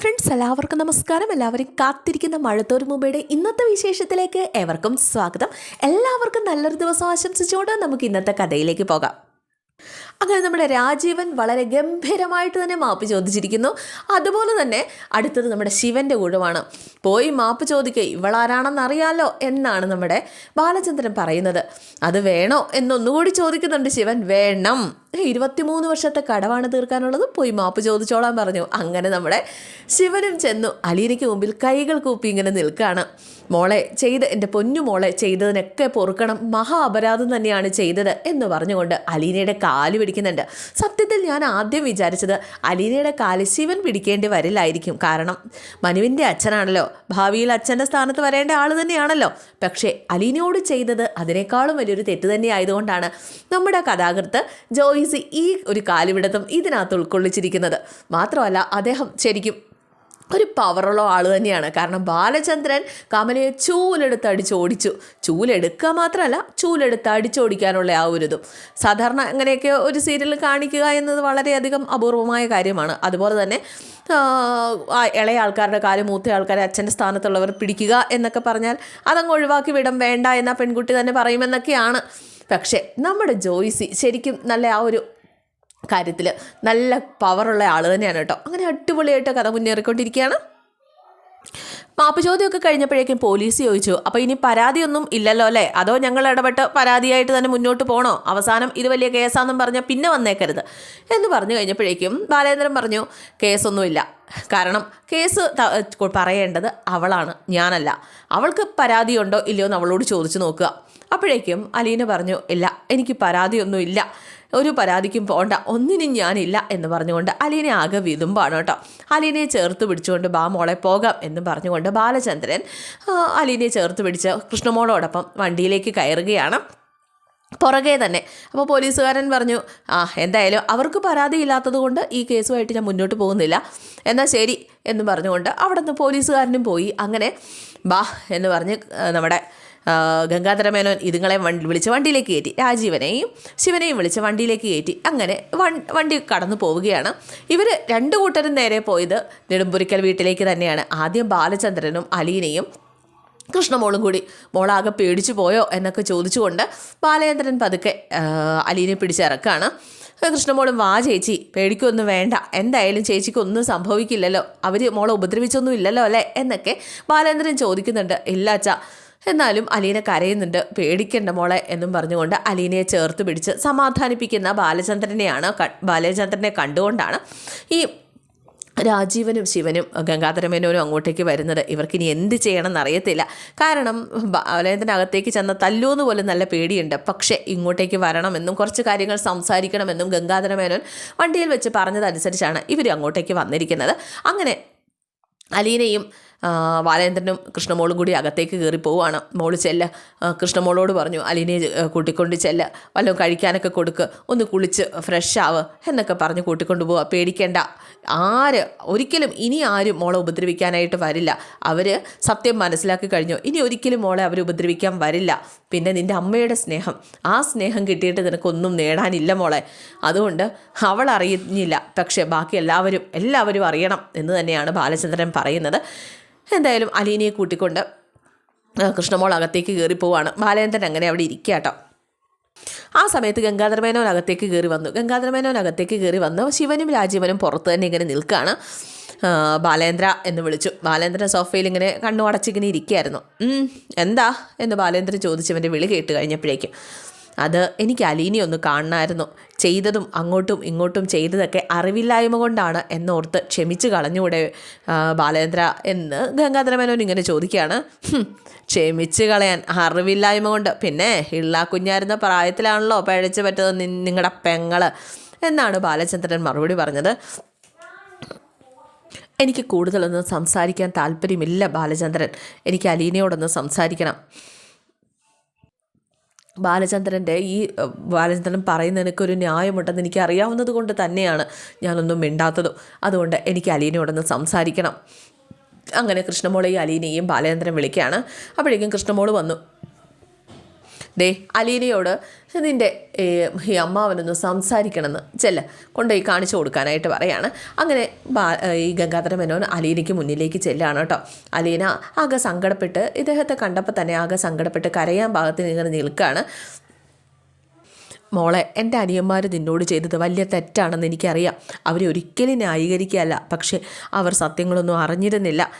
Friends എല്ലാവർക്കും നമസ്കാരം. എല്ലാവരും കാത്തിരിക്കുന്ന മഴത്തോരു മുമ്പയുടെ ഇന്നത്തെ വിശേഷത്തിലേക്ക് ഏവർക്കും സ്വാഗതം. എല്ലാവർക്കും നല്ലൊരു ദിവസം ആശംസിച്ചുകൊണ്ട് നമുക്ക് ഇന്നത്തെ കഥയിലേക്ക് പോകാം. അങ്ങനെ നമ്മുടെ രാജീവൻ വളരെ ഗംഭീരമായിട്ട് തന്നെ മാപ്പ് ചോദിച്ചിരിക്കുന്നു. അതുപോലെ തന്നെ അടുത്തത് നമ്മുടെ ശിവന്റെ ഊഴമാണ് പോയി മാപ്പ് ചോദിക്കുക ഇവളാരാണെന്ന് അറിയാലോ എന്നാണ് നമ്മുടെ ബാലചന്ദ്രൻ പറയുന്നത്. അത് വേണോ എന്നൊന്നുകൂടി ചോദിക്കുന്നുണ്ട് ശിവൻ. വേണം. ഇരുപത്തിമൂന്ന് വർഷത്തെ കടവാണ് തീർക്കാനുള്ളത്. പോയി മാപ്പ് ചോദിച്ചോളാൻ പറഞ്ഞു. അങ്ങനെ നമ്മുടെ ശിവനും ചെന്നു. അലീനയ്ക്ക് മുമ്പിൽ കൈകൾ കൂപ്പി ഇങ്ങനെ നിൽക്കുകയാണ് മോളെ ചെയ്ത് എന്റെ പൊന്നു മോളെ ചെയ്തതിനൊക്കെ പൊറുക്കണം. മഹാ അപരാധം തന്നെയാണ് ചെയ്തത് എന്ന് പറഞ്ഞുകൊണ്ട് അലീനയുടെ കാൽ പിടിക്കുന്നുണ്ട്. സത്യത്തിൽ ഞാൻ ആദ്യം വിചാരിച്ചത് അലീനയുടെ കാലശീവൻ ശിവൻ പിടിക്കേണ്ടി വരില്ലായിരിക്കും കാരണം മനുവിന്റെ അച്ഛനാണല്ലോ. ഭാവിയിൽ അച്ഛന്റെ സ്ഥാനത്ത് വരേണ്ട ആൾ തന്നെയാണല്ലോ. പക്ഷേ അലീനയോട് ചെയ്തത് അതിനേക്കാളും വലിയൊരു തെറ്റ് തന്നെ ആയതുകൊണ്ടാണ് നമ്മുടെ കഥാകൃത്ത് ജോയിസ് ഈ ഒരു കാലുവിടത്തും ഇതിനകത്ത് ഉൾക്കൊള്ളിച്ചിരിക്കുന്നത്. മാത്രമല്ല അദ്ദേഹം ശരിക്കും ഒരു പവറുള്ള ആൾ തന്നെയാണ്. കാരണം ബാലചന്ദ്രൻ കമലയെ ചൂലെടുത്ത് അടിച്ചോടിച്ചു. ചൂലെടുക്കുക മാത്രമല്ല ചൂലെടുത്ത് അടിച്ചോടിക്കാനുള്ള ആ ഒരു ഇതും. സാധാരണ അങ്ങനെയൊക്കെ ഒരു സീരിയൽ കാണിക്കുക എന്നത് വളരെയധികം അപൂർവമായ കാര്യമാണ്. അതുപോലെ തന്നെ ഇളയ ആൾക്കാരുടെ കാര്യം മൂത്ത ആൾക്കാരെ അച്ഛന്റെ സ്ഥാനത്തുള്ളവർ പിടിക്കുക എന്നൊക്കെ പറഞ്ഞാൽ അതങ്ങ് ഒഴിവാക്കി വിടം. വേണ്ട എന്ന പെൺകുട്ടി തന്നെ പറയുമെന്നൊക്കെയാണ്. പക്ഷേ നമ്മുടെ ജോയ്സി ശരിക്കും നല്ല ആ ഒരു കാര്യത്തിൽ നല്ല പവറുള്ള ആൾ തന്നെയാണ് കേട്ടോ. അങ്ങനെ അടിപൊളിയായിട്ട് കഥ മുന്നേറിക്കൊണ്ടിരിക്കുകയാണ്. മാപ്പ് ചോദ്യമൊക്കെ കഴിഞ്ഞപ്പോഴേക്കും പോലീസ് ചോദിച്ചു അപ്പോൾ ഇനി പരാതിയൊന്നും ഇല്ലല്ലോ അല്ലേ? അതോ ഞങ്ങൾ ഇടപെട്ട് പരാതിയായിട്ട് തന്നെ മുന്നോട്ട് പോകണോ അവസാനം ഇത് വലിയ കേസാണെന്നും പറഞ്ഞാൽ പിന്നെ വന്നേക്കരുത്. എന്ന് പറഞ്ഞു കഴിഞ്ഞപ്പോഴേക്കും ബാലേന്ദ്രൻ പറഞ്ഞു കേസൊന്നുമില്ല. കാരണം കേസ് പറയേണ്ടത് അവളാണ് ഞാനല്ല. അവൾക്ക് പരാതിയുണ്ടോ ഇല്ലയോ എന്ന് അവളോട് ചോദിച്ചു നോക്കുക. അപ്പോഴേക്കും അലീന പറഞ്ഞു ഇല്ല എനിക്ക് പരാതിയൊന്നും ഇല്ല ഒരു പരാതിക്കും പോണ്ട ഒന്നിനും ഞാനില്ല എന്ന് പറഞ്ഞുകൊണ്ട് അലീനെ ആകെ വിതുമ്പാണ് കേട്ടോ. അലീനെ ചേർത്ത് പിടിച്ചുകൊണ്ട് ബാ മോളെ പോകാം എന്ന് പറഞ്ഞുകൊണ്ട് ബാലചന്ദ്രൻ അലീനെ ചേർത്ത് പിടിച്ച് കൃഷ്ണമോളോടൊപ്പം വണ്ടിയിലേക്ക് കയറുകയാണ്. പുറകെ തന്നെ. അപ്പോൾ പോലീസുകാരൻ പറഞ്ഞു ആ എന്തായാലും അവർക്ക് പരാതിയില്ലാത്തത് കൊണ്ട് ഈ കേസുമായിട്ട് ഞാൻ മുന്നോട്ട് പോകുന്നില്ല. എന്നാൽ ശരി എന്ന് പറഞ്ഞുകൊണ്ട് അവിടെ നിന്ന് പോലീസുകാരനും പോയി. അങ്ങനെ ബാ എന്ന് പറഞ്ഞ് നമ്മുടെ ആ, ഗംഗാധര മേനോൻ ഇതുങ്ങളെ വണ്ടി വിളിച്ച് വണ്ടിയിലേക്ക് കയറ്റി. രാജീവനെയും ശിവനെയും വിളിച്ച് വണ്ടിയിലേക്ക് കയറ്റി. അങ്ങനെ വണ്ടി കടന്നു പോവുകയാണ്. ഇവർ രണ്ടു കൂട്ടരും നേരെ പോയത് നെടുമ്പുരിക്കൽ വീട്ടിലേക്ക് തന്നെയാണ്. ആദ്യം ബാലചന്ദ്രനും അലീനയും കൃഷ്ണമോളും കൂടി. മോളാകെ പേടിച്ചു പോയോ എന്നൊക്കെ ചോദിച്ചുകൊണ്ട് ബാലചന്ദ്രൻ പതുക്കെ അലീനെ പിടിച്ചിറക്കാണ്. കൃഷ്ണമോളും വാ ചേച്ചി പേടിക്കൊന്നും വേണ്ട. എന്തായാലും ചേച്ചിക്കൊന്നും സംഭവിക്കില്ലല്ലോ. അവർ മോളെ ഉപദ്രവിച്ചൊന്നും ഇല്ലല്ലോ അല്ലേ? എന്നൊക്കെ ബാലേന്ദ്രൻ ചോദിക്കുന്നുണ്ട്. ഇല്ല അച്ഛാ. എന്നാലും അലീന കരയുന്നുണ്ട്. പേടിക്കണ്ട മോളെ എന്നും പറഞ്ഞുകൊണ്ട് അലീനയെ ചേർത്ത് പിടിച്ച് സമാധാനിപ്പിക്കുന്ന ബാലചന്ദ്രനെയാണ് ബാലചന്ദ്രനെ കണ്ടുകൊണ്ടാണ് ഈ രാജീവനും ശിവനും ഗംഗാധരമേനോനും അങ്ങോട്ടേക്ക് വരുന്നത്. ഇവർക്കിനി എന്ത് ചെയ്യണമെന്ന് അറിയത്തില്ല. കാരണം അകത്തേക്ക് ചെന്ന തല്ലൂന്ന് പോലും നല്ല പേടിയുണ്ട്. പക്ഷേ ഇങ്ങോട്ടേക്ക് വരണമെന്നും കുറച്ച് കാര്യങ്ങൾ സംസാരിക്കണമെന്നും ഗംഗാധരമേനോൻ വണ്ടിയിൽ വെച്ച് പറഞ്ഞതനുസരിച്ചാണ് ഇവർ അങ്ങോട്ടേക്ക് വന്നിരിക്കുന്നത്. അങ്ങനെ അലീനയും ബാലേന്ദ്രനും കൃഷ്ണമോളും കൂടി അകത്തേക്ക് കയറി പോവുകയാണ്. മോൾ ചെല്ല. കൃഷ്ണമോളോട് പറഞ്ഞു അലീനയെ ആ, കൂട്ടിക്കൊണ്ട് ചെല്ല. വല്ലതും കഴിക്കാനൊക്കെ കൊടുക്ക്. ഒന്ന് കുളിച്ച് ഫ്രഷ് ആവ് എന്നൊക്കെ പറഞ്ഞ് കൂട്ടിക്കൊണ്ട് പോവുക. പേടിക്കേണ്ട. ആര് ഒരിക്കലും ഇനി ആരും മോളെ ഉപദ്രവിക്കാനായിട്ട് വരില്ല. അവർ സത്യം മനസ്സിലാക്കി കഴിഞ്ഞു. ഇനി ഒരിക്കലും മോളെ അവർ ഉപദ്രവിക്കാൻ വരില്ല. പിന്നെ നിന്റെ അമ്മയുടെ സ്നേഹം. ആ സ്നേഹം കിട്ടിയിട്ട് നിനക്കൊന്നും നേടാനില്ല മോളെ. അതുകൊണ്ട് അവൾ അറിയുന്നില്ല പക്ഷേ ബാക്കി എല്ലാവരും എല്ലാവരും അറിയണം എന്ന് തന്നെയാണ് ബാലചന്ദ്രൻ പറയുന്നത്. എന്തായാലും അലീനയെ കൂട്ടിക്കൊണ്ട് കൃഷ്ണമോൾ അകത്തേക്ക് കയറി പോവാണ്. ബാലേന്ദ്രൻ അങ്ങനെ അവിടെ ഇരിക്കുക കേട്ടോ ആ സമയത്ത് ഗംഗാധരമേനോൻ അകത്തേക്ക് കയറി വന്നു. ഗംഗാധരമേനോൻ അകത്തേക്ക് കയറി വന്നു. ശിവനും രാജീവനും പുറത്ത് തന്നെ ഇങ്ങനെ നിൽക്കുകയാണ് ബാലേന്ദ്ര എന്ന് വിളിച്ചു. ബാലേന്ദ്ര സോഫയിൽ ഇങ്ങനെ കണ്ണു അടച്ചിങ്ങനെ ഇരിക്കുകയായിരുന്നു എന്താ? എന്ന് ബാലേന്ദ്രൻ ചോദിച്ചവന്റെ വിളി കേട്ട് കഴിഞ്ഞപ്പോഴേക്കും. അത് എനിക്ക് അലീനെ ഒന്ന് കാണണമായിരുന്നു. ചെയ്തതും അങ്ങോട്ടും ഇങ്ങോട്ടും ചെയ്തതൊക്കെ അറിവില്ലായ്മ കൊണ്ടാണ് എന്നോർത്ത് ക്ഷമിച്ച് കളഞ്ഞൂടെ ബാലേന്ദ്ര എന്ന് ഗംഗാധരമേനോൻ ഇങ്ങനെ ചോദിക്കുകയാണ്. "ഹും, ക്ഷമിച്ച് കളയാൻ അറിവില്ലായ്മ കൊണ്ട്. പിന്നെ ഇള്ള കുഞ്ഞായിരുന്ന പ്രായത്തിലാണല്ലോ പഴച്ചു പറ്റത് നിങ്ങളുടെ പെങ്ങൾ എന്നാണ് ബാലചന്ദ്രൻ മറുപടി പറഞ്ഞത്. എനിക്ക് കൂടുതലൊന്നും സംസാരിക്കാൻ താല്പര്യമില്ല ബാലചന്ദ്രൻ. എനിക്ക് അലീനയോടൊന്ന് സംസാരിക്കണം. ബാലചന്ദ്രന്റെ ഈ ബാലചന്ദ്രൻ പറയുന്നതിനൊക്കെ ന്യായമുണ്ടെന്ന് എനിക്ക് അറിയാവുന്നത് കൊണ്ട് തന്നെയാണ് ഞാനൊന്നും മിണ്ടാത്തതും. അതുകൊണ്ട് എനിക്ക് അലീനയോടൊന്ന് സംസാരിക്കണം. അങ്ങനെ കൃഷ്ണമോളെയും അലീനയും ബാലചന്ദ്രൻ വിളിക്കുകയാണ്. അപ്പോഴേക്കും കൃഷ്ണമോൾ വന്നു. ദേ അലീനയോട് നിന്റെ ഈ അമ്മാവനൊന്ന് സംസാരിക്കണമെന്ന് ചെല്ല കൊണ്ടുപോയി കാണിച്ചു കൊടുക്കാനായിട്ട് പറയാണ്. അങ്ങനെ ഈ ഗംഗാധര മേനോൻ അലീനയ്ക്ക് മുന്നിലേക്ക് ചെല്ലാണ് കേട്ടോ. അലീന ആകെ സങ്കടപ്പെട്ട് ഇദ്ദേഹത്തെ കണ്ടപ്പോൾ തന്നെ ആകെ സങ്കടപ്പെട്ട് കരയാൻ ഭാഗത്ത് ഇങ്ങനെ നിൽക്കുകയാണ് മോളെ എന്റെ അനിയന്മാർ നിന്നോട് ചെയ്തത് വലിയ തെറ്റാണെന്ന് എനിക്കറിയാം. അവരെ ഒരിക്കലും ന്യായീകരിക്കുകയല്ല. പക്ഷേ അവർ സത്യങ്ങളൊന്നും അറിഞ്ഞിരുന്നില്ല.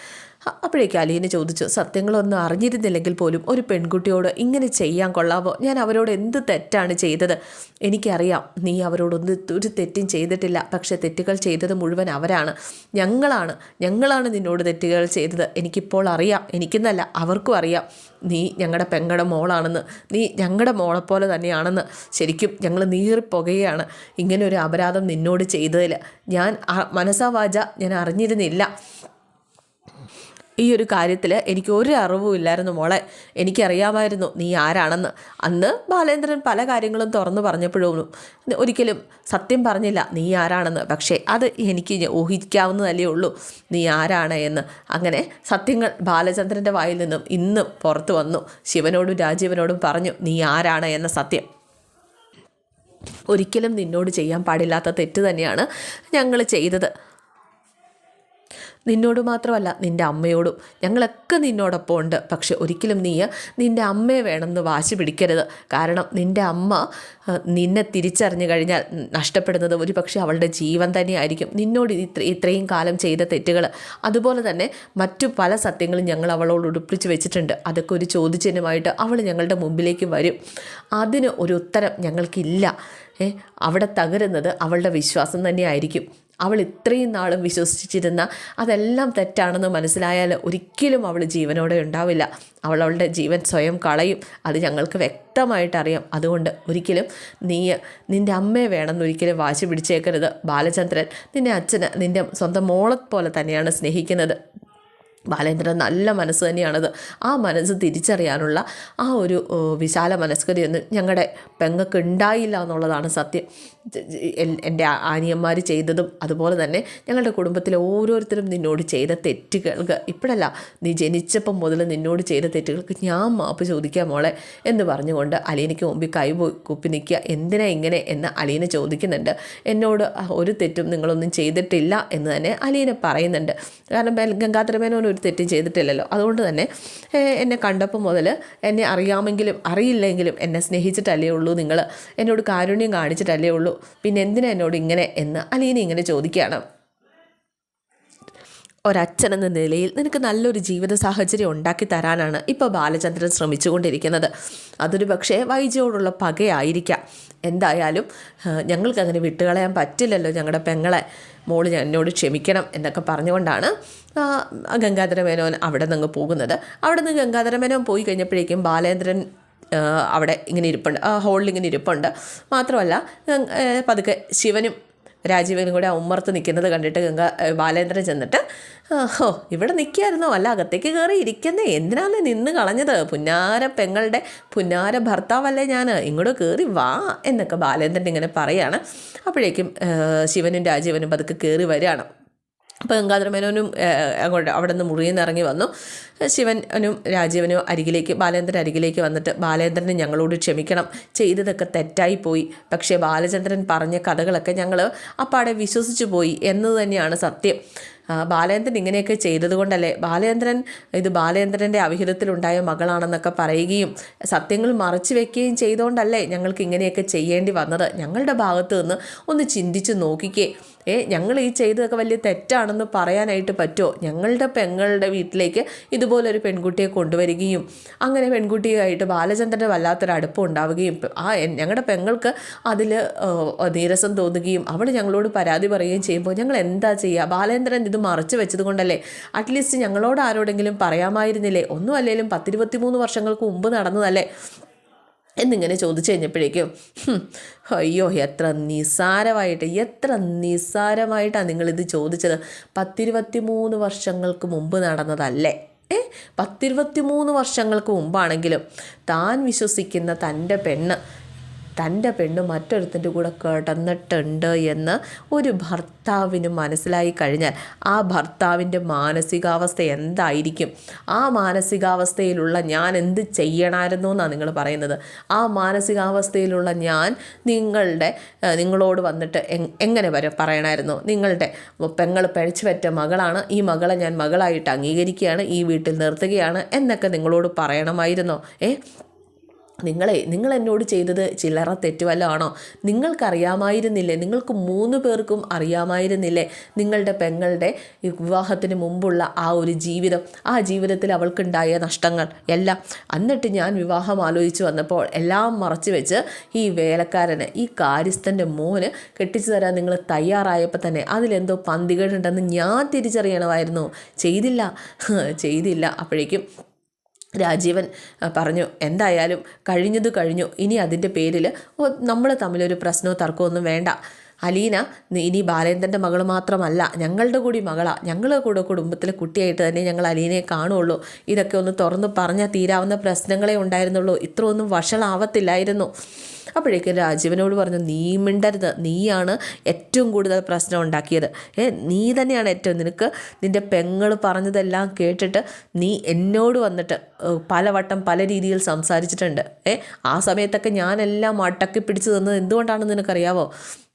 അപ്പോഴേക്കും അലീന ചോദിച്ചു സത്യങ്ങളൊന്നും അറിഞ്ഞിരുന്നില്ലെങ്കിൽ പോലും ഒരു പെൺകുട്ടിയോട് ഇങ്ങനെ ചെയ്യാൻ കൊള്ളാമോ ഞാൻ അവരോട് എന്ത് തെറ്റാണ് ചെയ്തത്? എനിക്കറിയാം നീ അവരോടൊന്നും ഒരു തെറ്റും ചെയ്തിട്ടില്ല. പക്ഷേ തെറ്റുകൾ ചെയ്തത് മുഴുവൻ അവരാണ്. ഞങ്ങളാണ്. ഞങ്ങളാണ് നിന്നോട് തെറ്റുകൾ ചെയ്തത്. എനിക്കിപ്പോൾ അറിയാം. എനിക്കെന്നല്ല അവർക്കും അറിയാം. നീ ഞങ്ങളുടെ പെങ്ങളുടെ മോളാണെന്ന്. നീ ഞങ്ങളുടെ മോളെപ്പോലെ തന്നെയാണെന്ന്. ശരിക്കും ഞങ്ങൾ നീറിപ്പുകയാണ്. ഇങ്ങനെ ഒരു അപരാധം നിന്നോട് ചെയ്തതിൽ ഞാൻ മനസാവാച ഞാൻ അറിഞ്ഞിരുന്നില്ല. ഈ ഒരു കാര്യത്തിൽ എനിക്ക് ഒരു അറിവും ഇല്ലായിരുന്നു മോളെ. എനിക്കറിയാമായിരുന്നു നീ ആരാണെന്ന്. അന്ന് ബാലേന്ദ്രൻ പല കാര്യങ്ങളും തുറന്നു പറഞ്ഞപ്പോഴും ഒരിക്കലും സത്യം പറഞ്ഞില്ല നീ ആരാണെന്ന്. പക്ഷേ അത് എനിക്ക് ഊഹിക്കാവുന്നതല്ലേ ഉള്ളൂ. നീ ആരാണ് എന്ന്. അങ്ങനെ സത്യങ്ങൾ ബാലചന്ദ്രന്റെ വായിൽ നിന്നും ഇന്നും പുറത്തു വന്നു. ശിവനോടും രാജീവനോടും പറഞ്ഞു നീ ആരാണ് എന്ന സത്യം. ഒരിക്കലും നിന്നോട് ചെയ്യാൻ പാടില്ലാത്ത തെറ്റ് തന്നെയാണ് ഞങ്ങൾ ചെയ്തത്. നിന്നോട് മാത്രമല്ല നിന്റെ അമ്മയോടും. ഞങ്ങളൊക്കെ നിന്നോടൊപ്പം ഉണ്ട് പക്ഷെ ഒരിക്കലും നീ നിന്റെ അമ്മയെ വേണമെന്ന് വാശി പിടിക്കരുത്. കാരണം നിന്റെ അമ്മ നിന്നെ തിരിച്ചറിഞ്ഞു കഴിഞ്ഞാൽ നഷ്ടപ്പെടുന്നത് ഒരു പക്ഷേ അവളുടെ ജീവൻ തന്നെയായിരിക്കും. നിന്നോട് ഇത്ര ഇത്രയും കാലം ചെയ്ത തെറ്റുകൾ അതുപോലെ തന്നെ മറ്റു പല സത്യങ്ങളും ഞങ്ങൾ അവളോട് ഉടുപ്പിച്ച് വെച്ചിട്ടുണ്ട്. അതൊക്കെ ഒരു ചോദ്യചിഹ്നമായിട്ട് അവൾ ഞങ്ങളുടെ മുമ്പിലേക്ക് വരും. അതിന് ഒരു ഉത്തരം ഞങ്ങൾക്കില്ല. അവിടെ തകരുന്നത് അവളുടെ വിശ്വാസം തന്നെയായിരിക്കും. അവൾ ഇത്രയും നാളും വിശ്വസിച്ചിരുന്ന അതെല്ലാം തെറ്റാണെന്ന് മനസ്സിലായാൽ ഒരിക്കലും അവൾ ജീവനോടെ ഉണ്ടാവില്ല. അവൾ അവളുടെ ജീവൻ സ്വയം കളയും. അത് ഞങ്ങൾക്ക് വ്യക്തമായിട്ട് അറിയാം. അതുകൊണ്ട് ഒരിക്കലും നീ നിന്റെ അമ്മയെ വേണമെന്ന് ഒരിക്കലും വാശി പിടിച്ചേക്കരുത്. ബാലചന്ദ്രൻ നിന്റെ അച്ഛന് നിന്റെ സ്വന്തം മോളെ പോലെ തന്നെയാണ് സ്നേഹിക്കുന്നത്. ബാലേന്ദ്രൻ നല്ല മനസ്സ് തന്നെയാണത്. ആ മനസ്സ് തിരിച്ചറിയാനുള്ള ആ ഒരു വിശാല മനസ്കതയൊന്നും ഞങ്ങളുടെ പെങ്ങൾക്ക് ഉണ്ടായില്ല എന്നുള്ളതാണ് സത്യം. എന്റെ ആനിയന്മാർ ചെയ്തതും അതുപോലെ തന്നെ ഞങ്ങളുടെ കുടുംബത്തിലെ ഓരോരുത്തരും നിന്നോട് ചെയ്ത തെറ്റുകൾക്ക് ഇപ്പോഴല്ല നീ ജനിച്ചപ്പം മുതൽ നിന്നോട് ചെയ്ത തെറ്റുകൾക്ക് ഞാൻ മാപ്പ് ചോദിക്കാം മോളെ എന്ന് പറഞ്ഞുകൊണ്ട് അലീനയ്ക്ക് മുമ്പിൽ കൈ കുപ്പി നിൽക്കുക എന്തിനാ ഇങ്ങനെ? എന്ന് അലീന ചോദിക്കുന്നുണ്ട്. എന്നോട് ഒരു തെറ്റും നിങ്ങളൊന്നും ചെയ്തിട്ടില്ല എന്ന് തന്നെ അലീന പറയുന്നുണ്ട്. കാരണം ബെൽ- ഗംഗാധര ഒരു തെറ്റും ചെയ്തിട്ടില്ലല്ലോ. അതുകൊണ്ട് തന്നെ എന്നെ കണ്ടപ്പോൾ മുതൽ എന്നെ അറിയാമെങ്കിലും അറിയില്ലെങ്കിലും എന്നെ സ്നേഹിച്ചിട്ടല്ലേ ഉള്ളൂ നിങ്ങൾ എന്നോട് കാരുണ്യം കാണിച്ചിട്ടല്ലേ ഉള്ളൂ. പിന്നെ എന്തിനാ എന്നോട് ഇങ്ങനെ എന്ന് അലീന ഇങ്ങനെ ചോദിക്കുകയാണ്. ഒരച്ഛനെന്ന നിലയിൽ നിനക്ക് നല്ലൊരു ജീവിത സാഹചര്യം ഉണ്ടാക്കി തരാനാണ് ഇപ്പോൾ ബാലചന്ദ്രൻ ശ്രമിച്ചുകൊണ്ടിരിക്കുന്നത്. അതൊരു പക്ഷേ വൈജയോടുള്ള പകയായിരിക്കാം. എന്തായാലും ഞങ്ങൾക്കങ്ങനെ വിട്ടുകളയാൻ പറ്റില്ലല്ലോ ഞങ്ങളുടെ പെങ്ങളെ. മോൾ എന്നോട് ക്ഷമിക്കണം എന്നൊക്കെ പറഞ്ഞുകൊണ്ടാണ് ഗംഗാധര മേനോൻ അവിടെ നിന്ന് പോകുന്നത്. അവിടെ നിന്ന് ഗംഗാധര മേനോൻ പോയി കഴിഞ്ഞപ്പോഴേക്കും ബാലേന്ദ്രൻ അവിടെ ഇങ്ങനെ ഇരിപ്പുണ്ട്. ആ ഹോളിൽ ഇങ്ങനെ ഇരിപ്പുണ്ട്. മാത്രമല്ല പതുക്കെ ശിവനും രാജീവനും കൂടെ ഉമ്മർത്ത് നിൽക്കുന്നത് കണ്ടിട്ട് ഗംഗ ബാലേന്ദ്രൻ ചെന്നിട്ട് ഓ ഇവിടെ നിൽക്കായിരുന്നോ അല്ല അകത്തേക്ക് കയറി ഇരിക്കുന്നേ. എന്തിനാണ് നിന്ന് കളഞ്ഞത്? പുന്നാര പെങ്ങളുടെ പുന്നാര ഭർത്താവല്ലേ ഞാൻ ഇങ്ങോട്ട് കയറി വാ എന്നൊക്കെ ബാലേന്ദ്രൻ ഇങ്ങനെ പറയാണ്. അപ്പോഴേക്കും ശിവനും രാജീവനും പതുക്കെ കയറി വരികയാണ്. അപ്പോൾ ഗംഗാധര മേനോനും അങ്ങോട്ട് അവിടെ നിന്ന് മുറിയിൽ നിന്ന് ഇറങ്ങി വന്നു. ശിവനും രാജീവനും അരികിലേക്ക് ബാലേന്ദ്രൻ അരികിലേക്ക് വന്നിട്ട് ബാലേന്ദ്രന് ഞങ്ങളോട് ക്ഷമിക്കണം. ചെയ്തതൊക്കെ തെറ്റായി പോയി. പക്ഷേ ബാലചന്ദ്രൻ പറഞ്ഞ കഥകളൊക്കെ ഞങ്ങൾ അപ്പാടെ വിശ്വസിച്ചു പോയി എന്നത് തന്നെയാണ് സത്യം. ബാലേന്ദ്രൻ ഇങ്ങനെയൊക്കെ ചെയ്തതുകൊണ്ടല്ലേ ബാലേന്ദ്രൻ ഇത് ബാലേന്ദ്രന്റെ അവിഹിതത്തിലുണ്ടായ മകളാണെന്നൊക്കെ പറയുകയും സത്യങ്ങൾ മറച്ചു വെക്കുകയും ചെയ്തുകൊണ്ടല്ലേ ഞങ്ങൾക്ക് ഇങ്ങനെയൊക്കെ ചെയ്യേണ്ടി വന്നത്. ഞങ്ങളുടെ ഭാഗത്ത് നിന്ന് ഒന്ന് ചിന്തിച്ച് നോക്കിക്കേ. ഏ ഞങ്ങൾ ഈ ചെയ്തതൊക്കെ വലിയ തെറ്റാണെന്ന് പറയാനായിട്ട് പറ്റുമോ? ഞങ്ങളുടെ പെങ്ങളുടെ വീട്ടിലേക്ക് ഇതുപോലൊരു പെൺകുട്ടിയെ കൊണ്ടുവരികയും അങ്ങനെ പെൺകുട്ടിയായിട്ട് ബാലചന്ദ്രന്റെ വല്ലാത്തൊരു അടുപ്പം ഉണ്ടാവുകയും ആ ഞങ്ങളുടെ പെങ്ങൾക്ക് അതിൽ നീരസം തോന്നുകയും അവൾ ഞങ്ങളോട് പരാതി പറയുകയും ചെയ്യുമ്പോൾ ഞങ്ങൾ എന്താ ചെയ്യുക? ബാലചന്ദ്രൻ ഇത് മറച്ചു വെച്ചത് കൊണ്ടല്ലേ? അറ്റ്ലീസ്റ്റ് ഞങ്ങളോട് ആരോടെങ്കിലും പറയാമായിരുന്നില്ലേ? ഒന്നും അല്ലെങ്കിലും പത്തിരുപത്തി മൂന്ന് വർഷങ്ങൾക്ക് മുമ്പ് നടന്നതല്ലേ? എന്നിങ്ങനെ ചോദിച്ചു കഴിഞ്ഞപ്പോഴേക്കും "ഹും, അയ്യോ എത്ര നിസ്സാരമായിട്ട് എത്ര നിസ്സാരമായിട്ടാണ് നിങ്ങളിത് ചോദിച്ചത്. പത്തിരുപത്തി മൂന്ന് വർഷങ്ങൾക്ക് മുമ്പ് നടന്നതല്ലേ? ഏ പത്തിരുപത്തി മൂന്ന് വർഷങ്ങൾക്ക് മുമ്പാണെങ്കിലും താൻ വിശ്വസിക്കുന്ന തന്റെ പെണ്ണ് തന്റെ പെണ്ണ് മറ്റൊരുത്തിന്റെ കൂടെ കിടന്നിട്ടുണ്ട് എന്ന് ഒരു ഭർത്താവിന് മനസ്സിലായി കഴിഞ്ഞാൽ ആ ഭർത്താവിന്റെ മാനസികാവസ്ഥ എന്തായിരിക്കും? ആ മാനസികാവസ്ഥയിലുള്ള ഞാൻ എന്ത് ചെയ്യണമായിരുന്നു എന്നാണ് നിങ്ങൾ പറയുന്നത്. ആ മാനസികാവസ്ഥയിലുള്ള ഞാൻ നിങ്ങളുടെ നിങ്ങളോട് വന്നിട്ട് എങ്ങനെ വരെ പറയണമായിരുന്നു? നിങ്ങളുടെ പെങ്ങൾ പഴിച്ചു പറ്റ മകളാണ്. ഈ മകളെ ഞാൻ മകളായിട്ട് അംഗീകരിക്കുകയാണ്. ഈ വീട്ടിൽ നിർത്തുകയാണ് എന്നൊക്കെ നിങ്ങളോട് പറയണമായിരുന്നോ? ഏ? നിങ്ങളെ നിങ്ങൾ എന്നോട് ചെയ്തത് ചില്ലറ തെറ്റുവല്ലാണോ? നിങ്ങൾക്കറിയാമായിരുന്നില്ലേ? നിങ്ങൾക്ക് മൂന്ന് പേർക്കും അറിയാമായിരുന്നില്ലേ? നിങ്ങളുടെ പെങ്ങളുടെ വിവാഹത്തിന് മുമ്പുള്ള ആ ഒരു ജീവിതം ആ ജീവിതത്തിൽ അവൾക്കുണ്ടായ നഷ്ടങ്ങൾ എല്ലാം. എന്നിട്ട് ഞാൻ വിവാഹം ആലോചിച്ച് വന്നപ്പോൾ എല്ലാം മറച്ചു വെച്ച് ഈ വേലക്കാരന് ഈ കാര്യസ്ഥന്റെ മോന് കെട്ടിച്ചു തരാൻ നിങ്ങൾ തയ്യാറായപ്പോൾ തന്നെ അതിലെന്തോ പന്തികേടുണ്ടെന്ന് ഞാൻ തിരിച്ചറിയണമായിരുന്നു. ചെയ്തില്ല. ചെയ്തില്ല. അപ്പോഴേക്കും രാജീവൻ പറഞ്ഞു എന്തായാലും കഴിഞ്ഞത് കഴിഞ്ഞു. ഇനി അതിന്റെ പേരിൽ നമ്മൾ തമ്മിലൊരു പ്രശ്നമോ തർക്കമൊന്നും വേണ്ട. അലീന ഇനി ബാലേന്ദ്രന്റെ മകൾ മാത്രമല്ല ഞങ്ങളുടെ കൂടി മകളാ. ഞങ്ങൾ കൂടെ കുടുംബത്തിലെ കുട്ടിയായിട്ട് തന്നെ ഞങ്ങൾ അലീനയെ കാണുള്ളൂ. ഇതൊക്കെ ഒന്ന് തുറന്ന് പറഞ്ഞാൽ തീരാവുന്ന പ്രശ്നങ്ങളെ ഉണ്ടായിരുന്നുള്ളൂ. ഇത്രയൊന്നും വഷളാവത്തില്ലായിരുന്നു. അപ്പോഴേക്കും രാജീവനോട് പറഞ്ഞു നീ മിണ്ടരുത്. നീയാണ് ഏറ്റവും കൂടുതൽ പ്രശ്നം ഉണ്ടാക്കിയത്. ഏ നീ തന്നെയാണ് ഏറ്റവും നിനക്ക് നിന്റെ പെങ്ങൾ പറഞ്ഞതെല്ലാം കേട്ടിട്ട് നീ എന്നോട് വന്നിട്ട് പലവട്ടം പല രീതിയിൽ സംസാരിച്ചിട്ടുണ്ട്. ഏ ആ സമയത്തൊക്കെ ഞാനെല്ലാം അടക്കി പിടിച്ചു തന്നത് എന്തുകൊണ്ടാണെന്ന് നിനക്കറിയാവോ?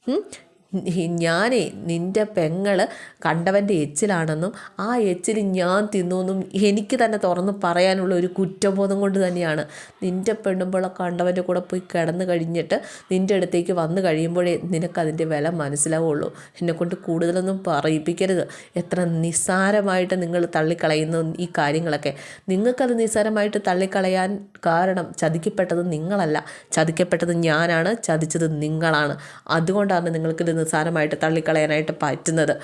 hm? ഞാനേ നിന്റെ പെങ്ങൾ കണ്ടവന്റെ എച്ചിലാണെന്നും ആ എച്ചിൽ ഞാൻ തിന്നുവെന്നും എനിക്ക് തന്നെ തുറന്ന് പറയാനുള്ള ഒരു കുറ്റബോധം കൊണ്ട് തന്നെയാണ്. നിന്റെ പെണ്ണുമ്പോളെ കണ്ടവന്റെ കൂടെ പോയി കിടന്നു കഴിഞ്ഞിട്ട് നിന്റെ അടുത്തേക്ക് വന്നു കഴിയുമ്പോഴേ നിനക്കതിന്റെ വില മനസ്സിലാവുള്ളൂ. എന്നെക്കൊണ്ട് കൂടുതലൊന്നും പറയിപ്പിക്കരുത്. എത്ര നിസ്സാരമായിട്ട് നിങ്ങൾ തള്ളിക്കളയുന്നു ഈ കാര്യങ്ങളൊക്കെ. നിങ്ങൾക്കത് നിസ്സാരമായിട്ട് തള്ളിക്കളയാൻ കാരണം ചതിക്കപ്പെട്ടത് നിങ്ങളല്ല. ചതിക്കപ്പെട്ടത് ഞാനാണ്. ചതിച്ചത് നിങ്ങളാണ്. അതുകൊണ്ടാണ് നിങ്ങൾക്കിത് നിസ്സാരമായിട്ട് തള്ളിക്കളയാനായിട്ട് പറ്റുന്നത്.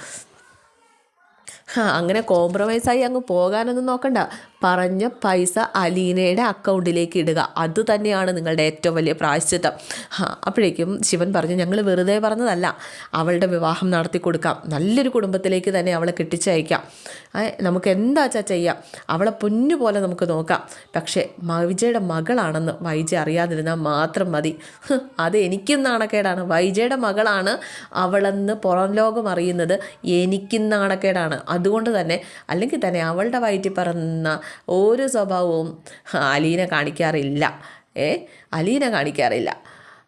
അങ്ങനെ കോംപ്രമൈസായി അങ്ങ് പോകാനൊന്നും നോക്കണ്ട. പറഞ്ഞ പൈസ അലീനയുടെ അക്കൗണ്ടിലേക്ക് ഇടുക. അത് തന്നെയാണ് നിങ്ങളുടെ ഏറ്റവും വലിയ പ്രായശ്ചിത്തം. അപ്പോഴേക്കും ശിവൻ പറഞ്ഞു ഞങ്ങൾ വെറുതെ പറഞ്ഞതല്ല. അവളുടെ വിവാഹം നടത്തി കൊടുക്കാം. നല്ലൊരു കുടുംബത്തിലേക്ക് തന്നെ അവളെ കെട്ടിച്ചയക്കാം. നമുക്ക് എന്താ എന്താച്ചാ ചെയ്യാം? അവളെ പൊന്നു പോലെ നമുക്ക് നോക്കാം. പക്ഷേ വൈജയുടെ മകളാണെന്ന് വൈജ അറിയാതിരുന്നാൽ മാത്രം മതി. അത് എനിക്കും നാണക്കേടാണ്. വൈജയുടെ മകളാണ് അവളെന്ന് പുറം ലോകം അറിയുന്നത് എനിക്കും നാണക്കേടാണ്. അതുകൊണ്ട് തന്നെ അല്ലെങ്കിൽ തന്നെ അവളുടെ വയറ്റിൽ പറന്ന ഒരു സ്വഭാവവും അലീന കാണിക്കാറില്ല. ഏ? അലീന കാണിക്കാറില്ല.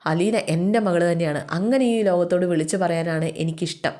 അലീന എന്റെ മകൾ തന്നെയാണ്. അങ്ങനെ ഈ ലോകത്തോട് വിളിച്ചു പറയാനാണ് എനിക്കിഷ്ടം.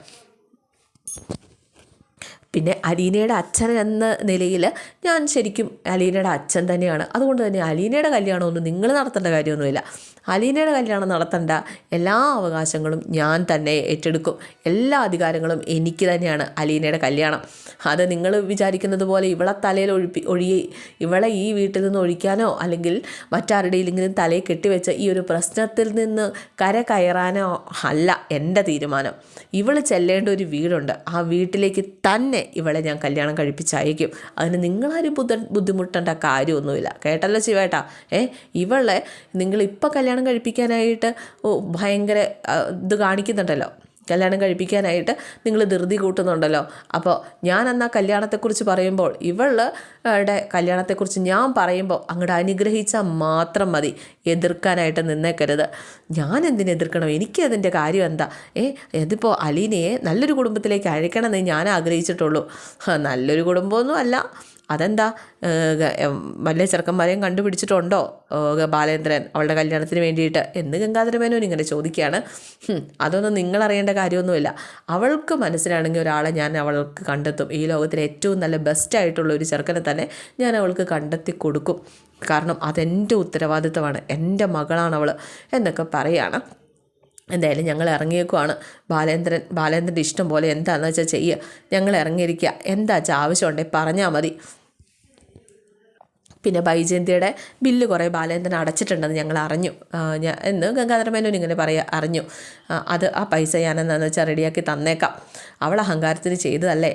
പിന്നെ അലീനയുടെ അച്ഛൻ എന്ന നിലയിൽ ഞാൻ ശരിക്കും അലീനയുടെ അച്ഛൻ തന്നെയാണ്. അതുകൊണ്ട് തന്നെ അലീനയുടെ കല്യാണമൊന്നും നിങ്ങൾ നടത്തേണ്ട കാര്യമൊന്നുമില്ല. അലീനയുടെ കല്യാണം നടത്തണ്ട എല്ലാ അവകാശങ്ങളും ഞാൻ തന്നെ ഏറ്റെടുക്കും. എല്ലാ അധികാരങ്ങളും എനിക്ക് തന്നെയാണ് അലീനയുടെ കല്യാണം. അത് നിങ്ങൾ വിചാരിക്കുന്നത് പോലെ ഇവളെ തലയിൽ ഒഴിപ്പി ഒഴിയെ ഇവളെ ഈ വീട്ടിൽ നിന്ന് ഒഴിക്കാനോ അല്ലെങ്കിൽ മറ്റാരുടെയിലെങ്കിലും തലയിൽ കെട്ടിവെച്ച ഈ ഒരു പ്രശ്നത്തിൽ നിന്ന് കര കയറാനോ അല്ല എന്റെ തീരുമാനം. ഇവൾ ചെല്ലേണ്ട ഒരു വീടുണ്ട്. ആ വീട്ടിലേക്ക് തന്നെ ഇവളെ ഞാൻ കല്യാണം കഴിപ്പിച്ചയക്കും. അതിന് നിങ്ങളാരും ബുദ്ധ ബുദ്ധിമുട്ടേണ്ട കാര്യമൊന്നുമില്ല. കേട്ടല്ലോ ശിവേട്ടാ. ഏ ഇവളെ നിങ്ങളിപ്പോൾ കല്യാണം കല്യാണം കഴിപ്പിക്കാനായിട്ട് ഭയങ്കര ഇത് കാണിക്കുന്നുണ്ടല്ലോ. കല്യാണം കഴിപ്പിക്കാനായിട്ട് നിങ്ങൾ ധൃതി കൂട്ടുന്നുണ്ടല്ലോ. അപ്പോൾ ഞാൻ എന്നാൽ കല്യാണത്തെക്കുറിച്ച് പറയുമ്പോൾ ഇവളുടെ കല്യാണത്തെക്കുറിച്ച് ഞാൻ പറയുമ്പോൾ അങ്ങോട്ട് അനുഗ്രഹിച്ചാൽ മാത്രം മതി. എതിർക്കാനായിട്ട് നിന്നേക്കരുത്. ഞാൻ എന്തിനെ എതിർക്കണം? എനിക്ക് അതിന്റെ കാര്യം എന്താ? ഏ ഇതിപ്പോൾ അലീനയെ നല്ലൊരു കുടുംബത്തിലേക്ക് അയക്കണമെന്നേ ഞാൻ ആഗ്രഹിച്ചിട്ടുള്ളൂ നല്ലൊരു കുടുംബമൊന്നും അല്ല അതെന്താ? വലിയ ചെറുക്കന്മാരെയും കണ്ടുപിടിച്ചിട്ടുണ്ടോ? ബാലേന്ദ്രൻ അവളുടെ കല്യാണത്തിന് വേണ്ടിയിട്ട്? എന്ന് ഗംഗാധര മേനോൻ ഇങ്ങനെ ചോദിക്കുകയാണ്. അതൊന്നും നിങ്ങൾ അറിയേണ്ട കാര്യമൊന്നുമില്ല. അവൾക്ക് മനസ്സിലാണെങ്കിൽ ഒരാളെ ഞാൻ അവൾക്ക് കണ്ടെത്തും. ഈ ലോകത്തിലെ ഏറ്റവും നല്ല ബെസ്റ്റ് ആയിട്ടുള്ള ഒരു ചെറുക്കനെ തന്നെ ഞാൻ അവൾക്ക് കണ്ടെത്തി കൊടുക്കും. കാരണം അതെന്റെ ഉത്തരവാദിത്തമാണ് എന്റെ മകളാണ് അവൾ എന്നൊക്കെ പറയുകയാണ് എന്തായാലും ഞങ്ങൾ ഇറങ്ങിയേക്കുവാണ്. ബാലേന്ദ്രൻ ബാലേന്ദ്രന്റെ ഇഷ്ടം പോലെ എന്താണെന്ന് വെച്ചാൽ ചെയ്യുക ഞങ്ങൾ ഇറങ്ങിയിരിക്കുക എന്താ വെച്ചാൽ ആവശ്യമുണ്ടെങ്കിൽ പറഞ്ഞാൽ മതി. പിന്നെ ബൈജയന്തിയുടെ ബില്ല് കുറേ ബാലേന്ദ്രൻ അടച്ചിട്ടുണ്ടെന്ന് ഞങ്ങൾ അറിഞ്ഞു. ഞാൻ എന്ന് ഗംഗാധരമേനോൻ ഇങ്ങനെ പറയുക അറിഞ്ഞു. അത് ആ പൈസ ഞാൻ എന്താണെന്ന് വെച്ചാൽ റെഡിയാക്കി തന്നേക്കാം. അവൾ അഹങ്കാരത്തിന് ചെയ്തതല്ലേ?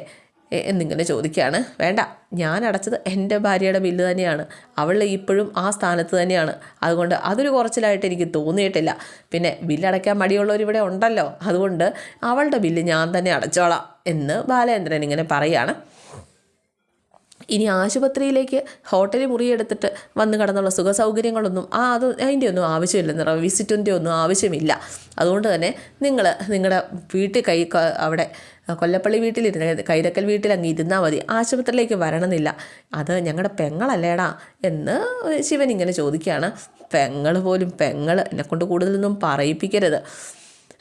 എന്നിങ്ങനെ ചോദിക്കുകയാണ്. വേണ്ട ഞാൻ അടച്ചത് എന്റെ ഭാര്യയുടെ ബില്ല് തന്നെയാണ്. അവൾ ഇപ്പോഴും ആ സ്ഥാനത്ത് തന്നെയാണ്. അതുകൊണ്ട് അതൊരു കുറച്ചിലായിട്ട് എനിക്ക് തോന്നിയിട്ടില്ല. പിന്നെ ബില്ലടയ്ക്കാൻ മടിയുള്ളവർ ഇവിടെ ഉണ്ടല്ലോ. അതുകൊണ്ട് അവളുടെ ബില്ല് ഞാൻ തന്നെ അടച്ചോളാം എന്ന് ബാലേന്ദ്രൻ ഇങ്ങനെ പറയുകയാണ് ഇനി ആശുപത്രിയിലേക്ക് ഹോട്ടലിൽ മുറിയെടുത്തിട്ട് വന്ന് കിടന്നുള്ള സുഖ സൗകര്യങ്ങളൊന്നും ആ അത് അതിന്റെ ഒന്നും ആവശ്യമില്ല നിറ വിസിറ്റിന്റെ ഒന്നും ആവശ്യമില്ല. അതുകൊണ്ട് തന്നെ നിങ്ങൾ നിങ്ങളുടെ വീട്ടിൽ കൈ അവിടെ കൊല്ലപ്പള്ളി വീട്ടിലിരുന്ന് കൈതക്കൽ വീട്ടിൽ അങ്ങ് ഇരുന്നാൽ മതി. ആശുപത്രിയിലേക്ക് വരണമെന്നില്ല. അത് ഞങ്ങളുടെ പെങ്ങളല്ലേടാ എന്ന് ശിവൻ ഇങ്ങനെ ചോദിക്കുകയാണ് പെങ്ങൾ പോലും പെങ്ങൾ എന്നെക്കൊണ്ട് കൂടുതലൊന്നും പറയിപ്പിക്കരുത്.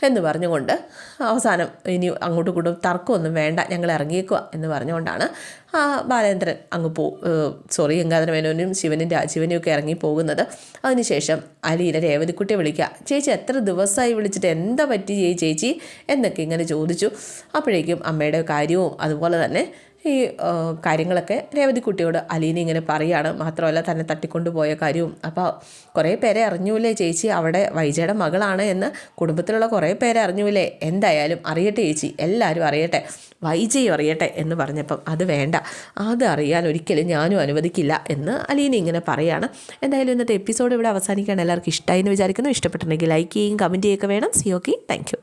എന്ന് പറഞ്ഞുകൊണ്ട് അവസാനം ഇനി അങ്ങോട്ടും ഇങ്ങോട്ടും തർക്കമൊന്നും വേണ്ട ഞങ്ങൾ ഇറങ്ങിയേക്കുക എന്ന് പറഞ്ഞുകൊണ്ടാണ് ബാലേന്ദ്രൻ അങ്ങ് പോ സോറി ഗംഗാധര മേനോനും ശിവനും രാജീവനും ഒക്കെ ഇറങ്ങി പോകുന്നത്. അതിനുശേഷം അലീന രേവതിക്കുട്ടിയെ വിളിക്കുക. ചേച്ചി എത്ര ദിവസമായി വിളിച്ചിട്ട് എന്താ പറ്റി ചേച്ചി? എന്നൊക്കെ ഇങ്ങനെ ചോദിച്ചു. അപ്പോഴേക്കും അമ്മയുടെ കാര്യവും അതുപോലെ തന്നെ ഈ കാര്യങ്ങളൊക്കെ രേവതിക്കുട്ടിയോട് അലീന ഇങ്ങനെ പറയുകയാണ് മാത്രമല്ല തന്നെ തട്ടിക്കൊണ്ടുപോയ കാര്യവും. അപ്പോൾ കുറേ പേരെ അറിഞ്ഞൂലേ ചേച്ചി? അവിടെ വൈജയുടെ മകളാണ് എന്ന് കുടുംബത്തിലുള്ള കുറേ പേരെ അറിഞ്ഞൂലേ? എന്തായാലും അറിയട്ടെ ചേച്ചി. എല്ലാവരും അറിയട്ടെ. വൈജയും അറിയട്ടെ എന്ന് പറഞ്ഞപ്പം അത് വേണ്ട. അത് അറിയാൻ ഒരിക്കലും ഞാനും അനുവദിക്കില്ല എന്ന് അലീന ഇങ്ങനെ പറയുകയാണ് എന്തായാലും ഇന്നത്തെ എപ്പിസോഡ് ഇവിടെ അവസാനിക്കുകയാണ്. എല്ലാവർക്കും ഇഷ്ടമായി എന്ന് വിചാരിക്കുന്നു. ഇഷ്ടപ്പെട്ടിട്ടുണ്ടെങ്കിൽ ലൈക്ക് ചെയ്യും കമന്റ് ചെയ്യുകയൊക്കെ വേണം. C okay thank